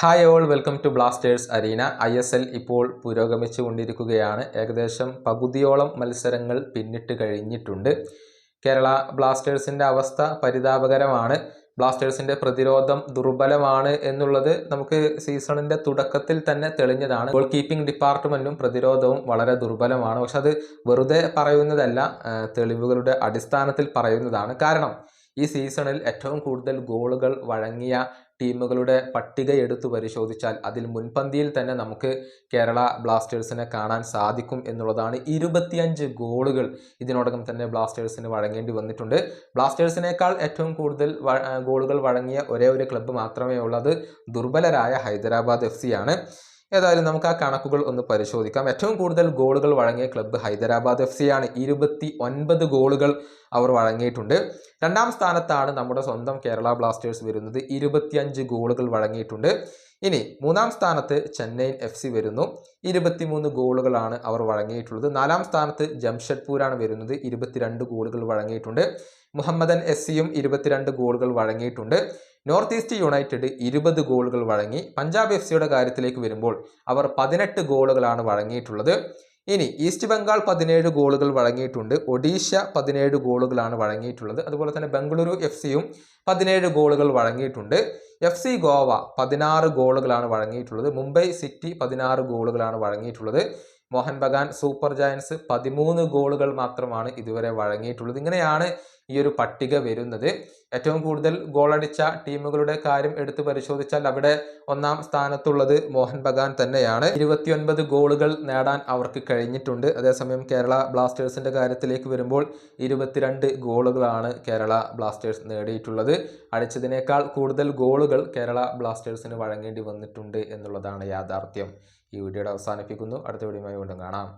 Hi all welcome to blasters arena I S L ഇപ്പോൾ പുരോഗമിച്ചു കൊണ്ടിരിക്കുകയാണ് ഏകദേശം പകുതിയോളം മത്സരങ്ങൾ പിന്നിട്ട് കഴിഞ്ഞിട്ടുണ്ട്. കേരള ബ്ലാസ്റ്റേഴ്സിന്റെ അവസ്ഥ പരിതാപകരമാണ്. ബ്ലാസ്റ്റേഴ്സിന്റെ പ്രതിരോധം ദുർബലമാണ് എന്നുള്ളത് നമുക്ക് സീസണിന്റെ തുടക്കത്തിൽ തന്നെ തെളിഞ്ഞതാണ്. ഗോൾ കീപ്പിംഗ് ഡിപ്പാർട്ട്മെന്റും പ്രതിരോധവും വളരെ ദുർബലമാണ്. പക്ഷെ അത് വെറുതെ പറയുന്നതല്ല തെളിവുകളുടെ അടിസ്ഥാനത്തിൽ പറയുന്നതാണ്. കാരണം ഈ സീസണിൽ ഏറ്റവും കൂടുതൽ ഗോളുകൾ വഴങ്ങിയ ടീമുകളുടെ പട്ടിക എടുത്തു പരിശോധിച്ചാൽ അതിൽ മുൻപന്തിയിൽ തന്നെ നമുക്ക് കേരള ബ്ലാസ്റ്റേഴ്സിനെ കാണാൻ സാധിക്കും എന്നുള്ളതാണ് ഇരുപത്തിയഞ്ച് ഗോളുകൾ ഇതിനോടകം തന്നെ ബ്ലാസ്റ്റേഴ്സിന് വഴങ്ങേണ്ടി വന്നിട്ടുണ്ട്. ബ്ലാസ്റ്റേഴ്സിനേക്കാൾ ഏറ്റവും കൂടുതൽ ഗോളുകൾ വഴങ്ങിയ ഒരേ ഒരു ക്ലബ്ബ് മാത്രമേ ഉള്ളത് ദുർബലരായ ഹൈദരാബാദ് എഫ് ആണ് ഏതായാലും നമുക്ക് ആ കണക്കുകൾ ഒന്ന് പരിശോധിക്കാം. ഏറ്റവും കൂടുതൽ ഗോളുകൾ വഴങ്ങിയ ക്ലബ്ബ് ഹൈദരാബാദ് എഫ് ആണ് ഇരുപത്തി ഒൻപത് ഗോളുകൾ അവർ വഴങ്ങിയിട്ടുണ്ട്. രണ്ടാം സ്ഥാനത്താണ് നമ്മുടെ സ്വന്തം കേരള ബ്ലാസ്റ്റേഴ്സ് വരുന്നത്. ഇരുപത്തിയഞ്ച് ഗോളുകൾ വഴങ്ങിയിട്ടുണ്ട്. ഇനി മൂന്നാം സ്ഥാനത്ത് ചെന്നൈയിൻ എഫ് സി വരുന്നു. ഇരുപത്തിമൂന്ന് ഗോളുകളാണ് അവർ വഴങ്ങിയിട്ടുള്ളത്. നാലാം സ്ഥാനത്ത് ജംഷഡ്പൂരാണ് വരുന്നത്. ഇരുപത്തിരണ്ട് ഗോളുകൾ വഴങ്ങിയിട്ടുണ്ട്. മുഹമ്മദൻ എസ് സിയും ഇരുപത്തിരണ്ട് ഗോളുകൾ വഴങ്ങിയിട്ടുണ്ട്. നോർത്ത് ഈസ്റ്റ് യുണൈറ്റഡ് ഇരുപത് ഗോളുകൾ വഴങ്ങി. പഞ്ചാബ് എഫ് സിയുടെ കാര്യത്തിലേക്ക് വരുമ്പോൾ അവർ പതിനെട്ട് ഗോളുകളാണ് വഴങ്ങിയിട്ടുള്ളത്. ഇനി ഈസ്റ്റ് ബംഗാൾ പതിനേഴ് ഗോളുകൾ വഴങ്ങിയിട്ടുണ്ട്. ഒഡീഷ പതിനേഴ് ഗോളുകളാണ് വഴങ്ങിയിട്ടുള്ളത്. അതുപോലെ തന്നെ ബംഗളൂരു എഫ് സിയും പതിനേഴ് ഗോളുകൾ വഴങ്ങിയിട്ടുണ്ട്. എഫ് സി ഗോവ പതിനാറ് ഗോളുകളാണ് വഴങ്ങിയിട്ടുള്ളത്. മുംബൈ സിറ്റി പതിനാറ് ഗോളുകളാണ് വഴങ്ങിയിട്ടുള്ളത്. മോഹൻ ബഗാൻ സൂപ്പർ ജയൻസ് പതിമൂന്ന് ഗോളുകൾ മാത്രമാണ് ഇതുവരെ വഴങ്ങിയിട്ടുള്ളത്. ഇങ്ങനെയാണ് ഈ ഒരു പട്ടിക വരുന്നത്. ഏറ്റവും കൂടുതൽ ഗോളടിച്ച ടീമുകളുടെ കാര്യം എടുത്തു പരിശോധിച്ചാൽ അവിടെ ഒന്നാം സ്ഥാനത്തുള്ളത് മോഹൻ ബഗാൻ തന്നെയാണ്. ഇരുപത്തിയൊൻപത് ഗോളുകൾ നേടാൻ അവർക്ക് കഴിഞ്ഞിട്ടുണ്ട്. അതേസമയം കേരള ബ്ലാസ്റ്റേഴ്സിന്റെ കാര്യത്തിലേക്ക് വരുമ്പോൾ ഇരുപത്തിരണ്ട് ഗോളുകളാണ് കേരള ബ്ലാസ്റ്റേഴ്സ് നേടിയിട്ടുള്ളത്. അടിച്ചതിനേക്കാൾ കൂടുതൽ ഗോളുകൾ കേരള ബ്ലാസ്റ്റേഴ്സിന് വഴങ്ങേണ്ടി വന്നിട്ടുണ്ട് എന്നുള്ളതാണ് യാഥാർത്ഥ്യം. ഈ വീഡിയോയുടെ അവസാനിപ്പിക്കുന്നു. അടുത്ത വീഡിയോയുമായി വീണ്ടും കാണാം.